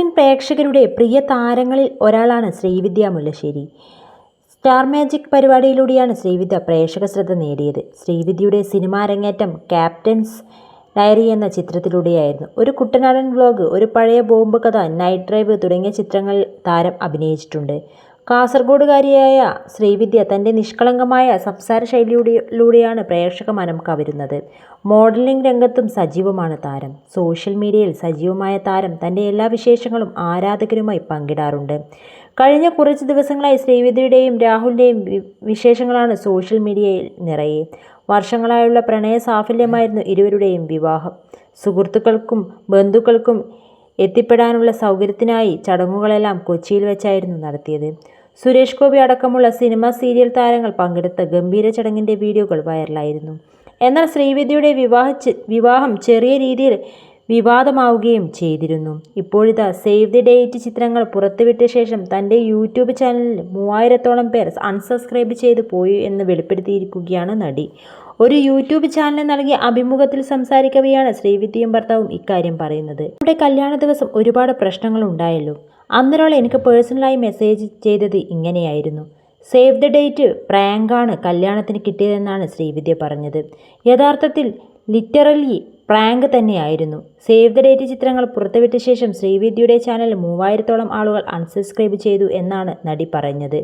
Screen പ്രേക്ഷകരുടെ പ്രിയ താരങ്ങളിൽ ഒരാളാണ് ശ്രീവിദ്യ മുല്ലശ്ശേരി. സ്റ്റാർ മാജിക് പരിപാടിയിലൂടെയാണ് ശ്രീവിദ്യ പ്രേക്ഷക ശ്രദ്ധ നേടിയത്. ശ്രീവിദ്യയുടെ സിനിമാ ക്യാപ്റ്റൻസ് ഡയറി എന്ന ചിത്രത്തിലൂടെയായിരുന്നു. ഒരു കുട്ടനാടൻ വ്ലോഗ് ഒരു പഴയ ബോംബ് കഥ നൈറ്റ് ഡ്രൈവ് തുടങ്ങിയ ചിത്രങ്ങളിൽ താരം അഭിനയിച്ചിട്ടുണ്ട്. കാസർഗോഡുകാരിയായ ശ്രീവിദ്യ തന്റെ നിഷ്കളങ്കമായ സംസാര ശൈലിയിലൂടെയാണ് പ്രേക്ഷക മനം കവരുന്നത്. മോഡലിംഗ് രംഗത്തും സജീവമാണ് താരം. സോഷ്യൽ മീഡിയയിൽ സജീവമായ താരം തന്റെ എല്ലാ വിശേഷങ്ങളും ആരാധകരുമായി പങ്കിടാറുണ്ട്. കഴിഞ്ഞ കുറച്ച് ദിവസങ്ങളായി ശ്രീവിദ്യയുടെയും രാഹുലിന്റെയും വിശേഷങ്ങളാണ് സോഷ്യൽ മീഡിയയിൽ നിറയെ. വർഷങ്ങളായുള്ള പ്രണയ സാഫല്യമായിരുന്നു ഇരുവരുടെയും വിവാഹം. സുഹൃത്തുക്കൾക്കും ബന്ധുക്കൾക്കും എത്തിപ്പെടാനുള്ള സൗകര്യത്തിനായി ചടങ്ങുകളെല്ലാം കൊച്ചിയിൽ വെച്ചായിരുന്നു നടത്തിയത്. സുരേഷ് ഗോപി അടക്കമുള്ള സിനിമ സീരിയൽ താരങ്ങൾ പങ്കെടുത്ത ഗംഭീര ചടങ്ങിന്റെ വീഡിയോകൾ വൈറലായിരുന്നു. എന്നാൽ ശ്രീവിദ്യയുടെ വിവാഹ വിവാഹം ചെറിയ രീതിയിൽ വിവാദമാവുകയും ചെയ്തിരുന്നു. ഇപ്പോഴിതാ സേവ് ദി ഡേറ്റ് ചിത്രങ്ങൾ പുറത്തുവിട്ട ശേഷം തന്റെ യൂട്യൂബ് ചാനലിൽ മൂവായിരത്തോളം പേർ അൺസബ്സ്ക്രൈബ് ചെയ്തു പോയി എന്ന് വെളിപ്പെടുത്തിയിരിക്കുകയാണ് നടി. ഒരു യൂട്യൂബ് ചാനലിന് നൽകിയ അഭിമുഖത്തിൽ സംസാരിക്കവെയാണ് ശ്രീവിദ്യയും ഭർത്താവും ഇക്കാര്യം പറയുന്നത്. നമ്മുടെ കല്യാണ ദിവസം ഒരുപാട് പ്രശ്നങ്ങൾ ഉണ്ടായല്ലോ. അന്നൊരാൾ എനിക്ക് പേഴ്സണലായി മെസ്സേജ് ചെയ്തത് ഇങ്ങനെയായിരുന്നു. സേവ് ദ ഡേറ്റ് പ്രാങ്കാണ് കല്യാണത്തിന് കിട്ടിയതെന്നാണ് ശ്രീവിദ്യ പറഞ്ഞത്. യഥാർത്ഥത്തിൽ ലിറ്ററലി പ്രാങ്ക് തന്നെയായിരുന്നു. സേവ് ദ ഡേറ്റ് ചിത്രങ്ങൾ പുറത്തുവിട്ട ശേഷം ശ്രീവിദ്യയുടെ ചാനൽ മൂവായിരത്തോളം ആളുകൾ അൺസബ്സ്ക്രൈബ് ചെയ്തു എന്നാണ് നടി പറഞ്ഞത്.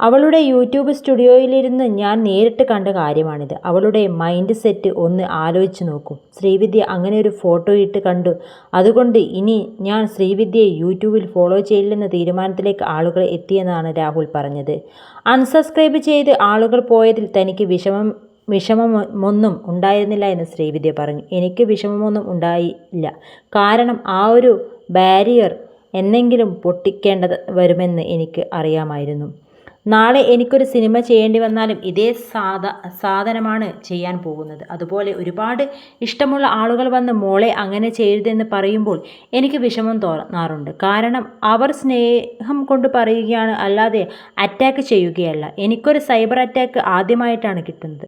അവളുടെ യൂട്യൂബ് സ്റ്റുഡിയോയിലിരുന്ന് ഞാൻ നേരിട്ട് കണ്ട കാര്യമാണിത്. അവളുടെ മൈൻഡ് സെറ്റ് ഒന്ന് ആലോചിച്ച് നോക്കൂ. ശ്രീവിദ്യ അങ്ങനെ ഒരു ഫോട്ടോ ഇട്ട് കണ്ടു. അതുകൊണ്ട് ഇനി ഞാൻ ശ്രീവിദ്യയെ യൂട്യൂബിൽ ഫോളോ ചെയ്യില്ലെന്ന തീരുമാനത്തിലേക്ക് ആളുകൾ എത്തിയെന്നാണ് രാഹുൽ പറഞ്ഞത്. അൺസബ്സ്ക്രൈബ് ചെയ്ത് ആളുകൾ പോയതിൽ തനിക്ക് വിഷമം വിഷമമൊന്നും ഉണ്ടായിരുന്നില്ല എന്ന് ശ്രീവിദ്യ പറഞ്ഞു. എനിക്ക് വിഷമമൊന്നും ഉണ്ടായില്ല. കാരണം ആ ഒരു ബാരിയർ എന്നെങ്കിലും പൊട്ടിക്കേണ്ടത് വരുമെന്ന് എനിക്ക് അറിയാമായിരുന്നു. നാളെ എനിക്കൊരു സിനിമ ചെയ്യേണ്ടി വന്നാലും ഇതേ സാധ സാധനമാണ് ചെയ്യാൻ പോകുന്നത്. അതുപോലെ ഒരുപാട് ഇഷ്ടമുള്ള ആളുകൾ വന്ന് മോളെ അങ്ങനെ ചെയ്യരുതെന്ന് പറയുമ്പോൾ എനിക്ക് വിഷമം തോന്നാറുണ്ട്. കാരണം അവർ സ്നേഹം കൊണ്ട് പറയുകയാണ് അല്ലാതെ അറ്റാക്ക് ചെയ്യുകയല്ല. എനിക്കൊരു സൈബർ അറ്റാക്ക് ആദ്യമായിട്ടാണ് കിട്ടുന്നത്.